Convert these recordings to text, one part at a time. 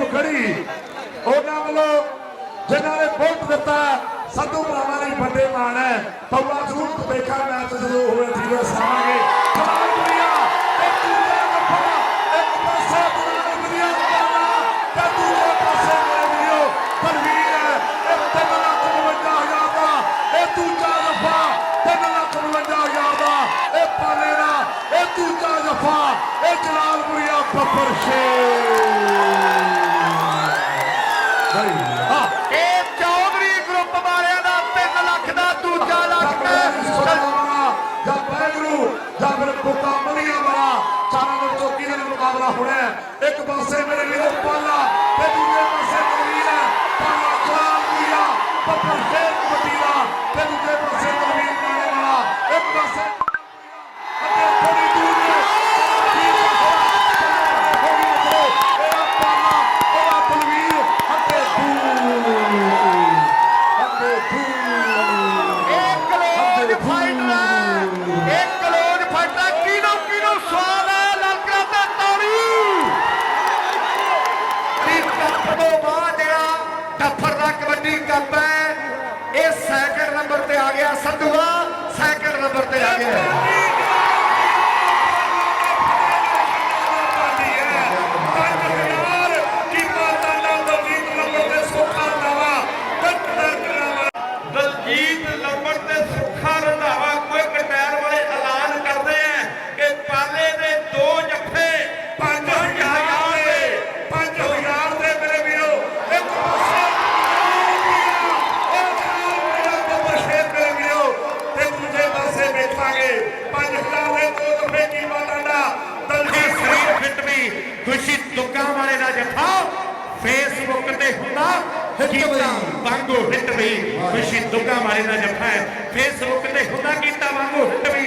Team ਖੜੀ। ਉਹਨਾਂ ਵੱਲੋਂ ਜਿਨ੍ਹਾਂ ਨੇ ਵੋਟ ਦਿੱਤਾ, ਸੰਧੂ ਭਰਾਵਾਂ ਲਈ ਵੱਡੇ ਮਾਣ ਹੈ। ਪੌਲਾ ਜ਼ਰੂਰ ਦੇਖਾ ਮੈਚ ਜਦੋਂ ਹੋਵੇ ਠੀਕ ਸਾਵਾਂਗੇ ਜਵਾਨ ਦੁਨੀਆ ਤੇ ਦੂਜਾ ਨਫਾ ਇੱਕ ਪਾਸੇ ਜਵਾਨ ਦੁਨੀਆ ਦਾ ਤੇ ਦੂਜੇ ਪਾਸੇ ਮੇਰੇ ਵੀਰੋ ਬਲਵੀਰ ਹੈ। ਇਹ ਤਿੰਨ ਲੱਖ ਬਵੰਜਾ ਹਜ਼ਾਰ ਦਾ। ਇਹ ਦੂਜਾ ਨਫਾ ਤਿੰਨ ਲੱਖ ਬਵੰਜਾ ਹਜ਼ਾਰ ਦਾ। ਇਹ ਪਾਲੇ ਦਾ। ਇਹ ਦੂਜਾ ਨਫਾ ਇਹ ਜਲਾਲਪੁਰੀਆ ਬੱਬਰ ਸ਼ੇਰ। ਇਹ ਚੌਧਰੀ ਗਰੁੱਪ ਵਾਲਿਆਂ ਦਾ 3 ਲੱਖ ਦਾ ਦੂਜਾ ਲੱਖ ਜਾਂ ਬੈਗਰੂ ਜਾਂ ਫਿਰ ਪੁੱਤਾ ਮਲੀਆਂ ਵਾਲਾ ਚਾਰਾਂ ਚੌਕੀ ਦੇ ਮੁਕਾਬਲਾ ਹੋਣਾ। ਇੱਕ ਪਾਸੇ ਮੇਰੇ ਵੀਰੋ ਪਾਲਾ ਤੇ ਦੂਜੇ ਪਾਸੇ ਹੈ। ਪਾਲਾ ਖਲਾਲ ਪੂਰਾ ਬੱਬਰ ਸ਼ੇਰ ਕਬੱਡੀ ਟੀ ਕੱਪ ਬਾਅਦ ਜਿਹੜਾ ਟੱਫਰ ਦਾ ਕਬੱਡੀ ਕੱਪ ਹੈ, ਇਹ ਸੈਕਿੰਡ ਨੰਬਰ ਤੇ ਆ ਗਿਆ ਸੰਧੂਆ ਸੈਕਿੰਡ ਨੰਬਰ ਤੇ ਆ ਗਿਆ। ਖੁਸ਼ੀ ਦੁੱਗਾ ਵਾਲੇ ਦਾ ਜੱਫਾ ਫੇਸਬੁੱਕ ਤੇ ਹੁੰਦਾ ਕੀਤਾ ਵਾਂਗੂ ਹਿੱਟ ਵੀ ਖੁਸ਼ੀ ਦੁੱਗਾ ਵਾਲੇ ਦਾ ਜੱਫਾ ਹੈ। ਫੇਸਬੁੱਕ ਤੇ ਹੁੰਦਾ ਕੀਤਾ ਵਾਂਗੂ ਹਿੱਟ ਵੀ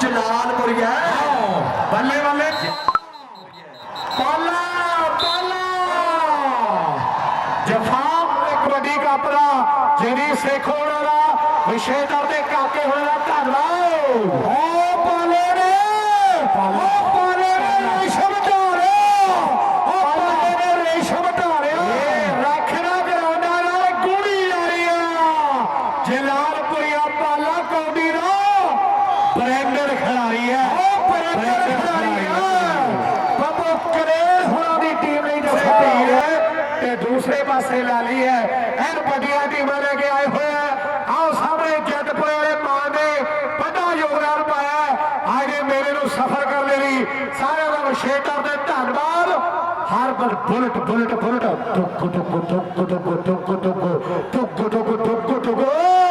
ਜਲਾਲਪੁਰ ਹੈ ਬੱਲੇ ਬੱਲੇ ਪਾਲਾ। ਪਾਲਾ ਜਫਾ ਕਬੱਡੀ ਕੱਪ ਦਾ ਜਿਹੜੀ ਸੇਖੋੜ ਵਾਲਾ ਵਿਸ਼ੇਦਰ ਦੇ ਕਾਕੇ ਹੋਏ ਦਾ ਧੰਨਵਾਦ। ਓ ਪਾਲੇ ਨੇ ਓ ਪਾਲੇ ਨੇ ਰੇਸ਼ਮ ਢਾਰਿਆ ਓ ਪਾਲੇ ਨੇ ਰੇਸ਼ਮ ਢਾਰਿਆ ਰੱਖਣਾ ਗਰਾਉਂਡਾ ਨਾਲ ਗੂੜੀ ਯਾਰੀ ਆ। ਜਲਾਲਪੁਰੀਆ ਪਾਲਾ ਕੌਡੀ ਦਾ। ਬ੍ਰੈਂਡਰ ਖਿਡਾਰੀ ਹੈ ਓ ਬ੍ਰੈਂਡਰ ਖਿਡਾਰੀ ਹੈ ਬੱਬੂ ਕਰੇਲ ਹੁਣਾਂ ਦੀ ਟੀਮ ਲਈ ਜਫਤੀ ਹੈ ਤੇ ਦੂਸਰੇ ਪਾਸੇ ਲਾਲੀ ਹੈ ਐਨ ਵੱਡੀਆਂ ਟੀਮਾਂ ਲੈ ਕੇ ਆਏ ਹੋਏ ਆ ਆਓ ਸਾਹਮਣੇ ਜੱਟਪੁਰੇ ਵਾਲੇ ਮਾਂ ਨੇ ਵੱਡਾ ਯੋਗਦਾਨ ਪਾਇਆ ਦੇ ਮੇਲੇ ਨੂੰ ਸਫਲ ਕਰਨ ਲਈ ਸਾਰਿਆਂ ਦਾ ਵਿਸ਼ੇਸ਼ਤਰ ਤੇ ਧੰਨਵਾਦ ਹਰ ਬਲ ਬੁਲਟ ਬੁਲਟ ਬੁਲਟ ਟੁੱਕ ਟੁੱਕ ਟੁੱਕ ਟੁੱਕ ਟੁੱਕ ਟੁੱਕ ਟੁੱਕ ਟੁੱਕ ਟੁੱਕ ਟੁੱਕ ਟੁੱਕ